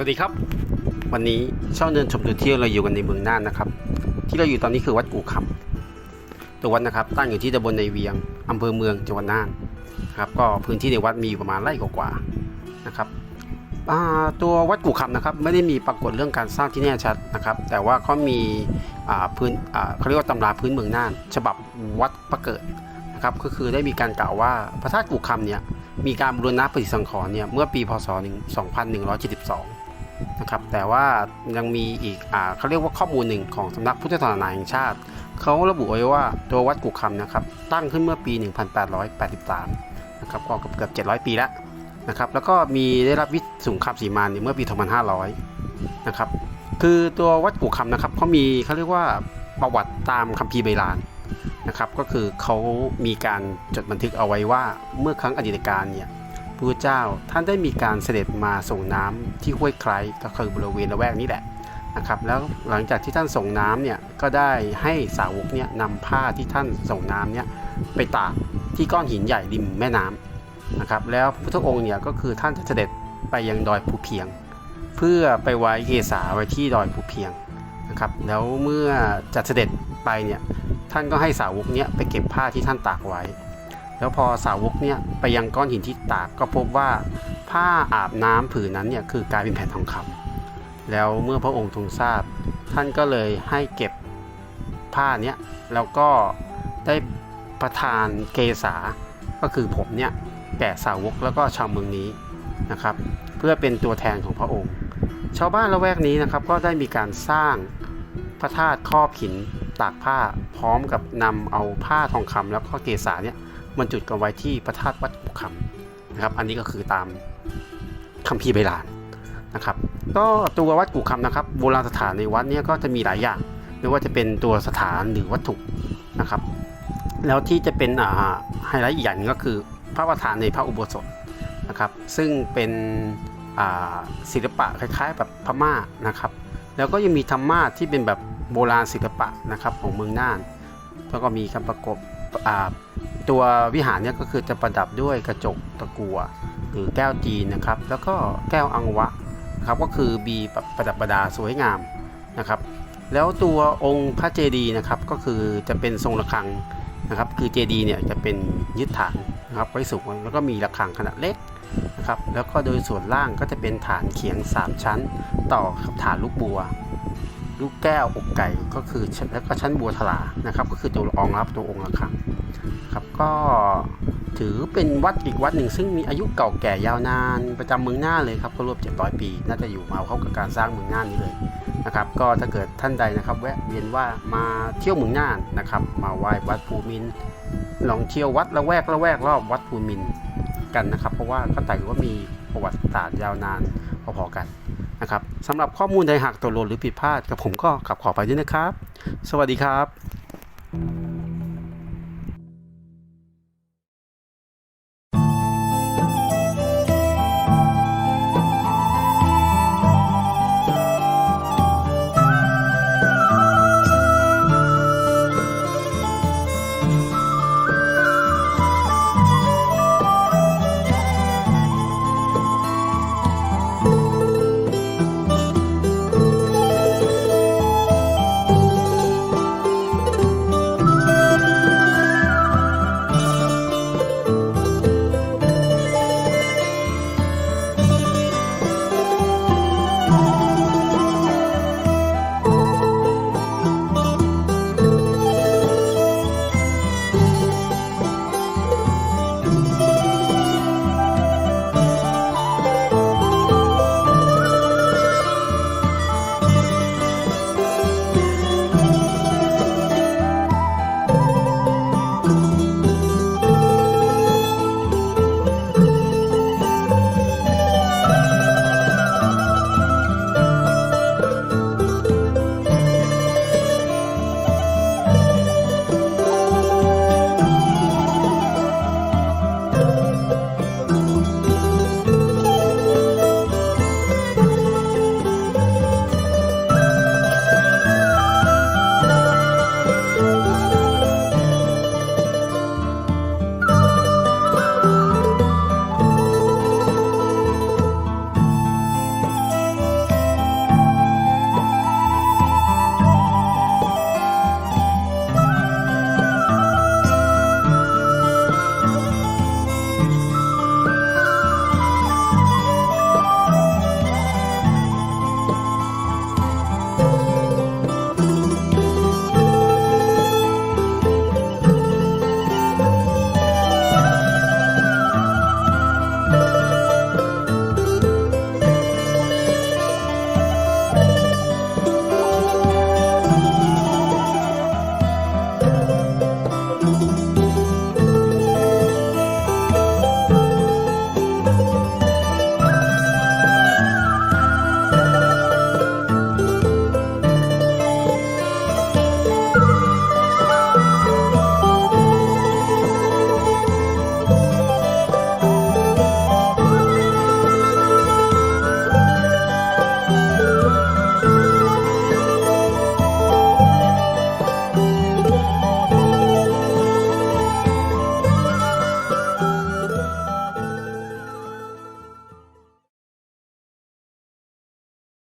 วัสดีครับ วันนี้ช่องเดินชมดูเที่ยวเราอยู่กันในเมืองน่านนะครับ ที่เราอยู่ตอนนี้คือวัดกู่คำตัววัดนะครับ ตั้งอยู่ที่ตำบลในเวียงอำเภอเมืองจังหวัดน่านครับก็พื้นที่ในวัดมีอยู่ประมาณไร่กว่าๆนะครับตัววัดกู่คำนะครับไม่ได้มีปรากฏเรื่องการสร้างที่แน่ชัดนะครับ แต่ว่าเขามีอ่าพื้นอ่าเขาเรียกว่าตำราพื้นเมืองน่าน ฉบับวัดประเกิดนะครับก็คือได้มีการกล่าวว่าพระธาตุกู่คำเนี่ยมีการบูรณะปฏิสังขรณ์เนี่ยเมื่อปีพศ 2172 นะครับแต่ว่ายังมีอีกอ่าเขาเรียกว่าข้อมูลหนึ่งของสำนักพุทธศาสนาแห่งชาติ เขาระบุไว้ว่าตัววัดกุคำนะครับตั้งขึ้นเมื่อปี 1883นะครับก็เกือบ700 ปีแล้วนะครับแล้วก็มีได้รับวิสุงคำสีมานเนี่ยเมื่อปี 2500นะครับคือตัววัดกุคำนะครับเขามีเขาเรียกว่าประวัติตามคัมภีร์ใบลานนะครับก็คือเขามีการจดบันทึกเอาไว้ว่าเมื่อครั้งอดีตการเนี่ย พระเจ้าท่านได้มีการเสด็จมาส่งน้ำที่ห้วยไคร้ก็คือบริเวณละแวกนี้แหละนะครับแล้วหลังจากที่ท่านส่งน้ำเนี่ยก็ได้ให้สาวกเนี่ยนำผ้าที่ท่านส่งน้ำเนี่ยไปตากที่ก้อนหินใหญ่ริมแม่น้ำนะครับแล้วพระพุทธองค์เนี่ยก็คือท่านจะเสด็จไปยังดอยภูเพียง เพื่อไปไว้เกศาไว้ที่ดอยภูเพียงนะครับแล้วเมื่อจะเสด็จไปเนี่ยท่านก็ให้สาวกเนี่ยไปเก็บผ้าที่ท่านตากไว้ แล้วพอสาวกเนี่ยไปยังก้อนหินที่ตากก็พบว่าผ้าอาบน้ำผืนนั้นเนี่ยคือกลายเป็นแผ่นทองคำแล้วเมื่อพระองค์ทรงทราบ ท่านก็เลยให้เก็บผ้าเนี้ยแล้วก็ได้ประทานเกษา ก็คือผมเนี่ยแก่สาวกแล้วก็ชาวเมืองนี้นะครับ เพื่อเป็นตัวแทนของพระองค์ ชาวบ้านละแวกนี้นะครับก็ได้มีการสร้างพระธาตุครอบหินตากผ้าพร้อมกับนำเอาผ้าทองคำแล้วก็เกษาเนี่ย บรรจุกันไว้ที่พระธาตุวัดกุคำนะครับ อันนี้ก็คือตามคัมภีร์ใบลานนะครับ ก็ตัววัดกุคำนะครับ โบราณสถานในวัดเนี้ก็จะมีหลายอย่างไม่ว่าจะเป็นตัวสถานหรือวัตถุนะครับ แล้วที่จะเป็นไฮไลท์อีกอย่างก็คือพระประธานในพระอุโบสถนะครับ ซึ่งเป็นศิลปะคล้ายๆแบบพม่านะครับ แล้วก็ยังมีธรรมาที่เป็นแบบโบราณศิลปะนะครับของเมืองน่าน แล้วก็มีการประกบ ตัววิหารเนี่ยก็คือจะประดับด้วยกระจกตะกัวหรือแก้วจีนนะครับ แล้วก็แก้วอังวะครับก็คือมีแบบประดับประดาสวยงามนะครับ แล้วตัวองค์พระเจดีย์นะครับก็คือจะเป็นทรงระฆังนะครับ คือเจดีย์เนี่ยจะเป็นยึดฐานนะครับไว้สูงแล้วก็มีระฆังขนาดเล็กนะครับแล้วก็โดยส่วนล่างก็จะเป็นฐานเขียง 3 ชั้น ต่อกับฐานลูกบัว ลูกแก้วอกไก่ก็คือแล้วก็ชั้นบัวทลานะครับ ก็คือตัวรองรับตัวองค์ระฆัง ครับก็ถือเป็นวัดอีกวัดหนึ่ง ซึ่งมีอายุเก่าแก่ยาวนานประจำเมืองน่านเลยครับก็รวม700 ปี น่าจะอยู่มาเข้ากับการสร้างเมืองน่านนี้เลยนะครับ ก็ถ้าเกิดท่านใดนะครับ แวะเวียนว่ามาเที่ยวเมืองน่านนะครับ มาไหว้วัดภูมินลองเที่ยววัดละแวกละแวกรอบวัดภูมินกันนะครับ เพราะว่าก็แต่ว่ามีประวัติศาสตร์ยาวนานพอๆกันนะครับสำหรับข้อมูลใดหากตกหล่นหรือผิดพลาดกับผมก็กลับขอไปด้วยนะครับ สวัสดีครับ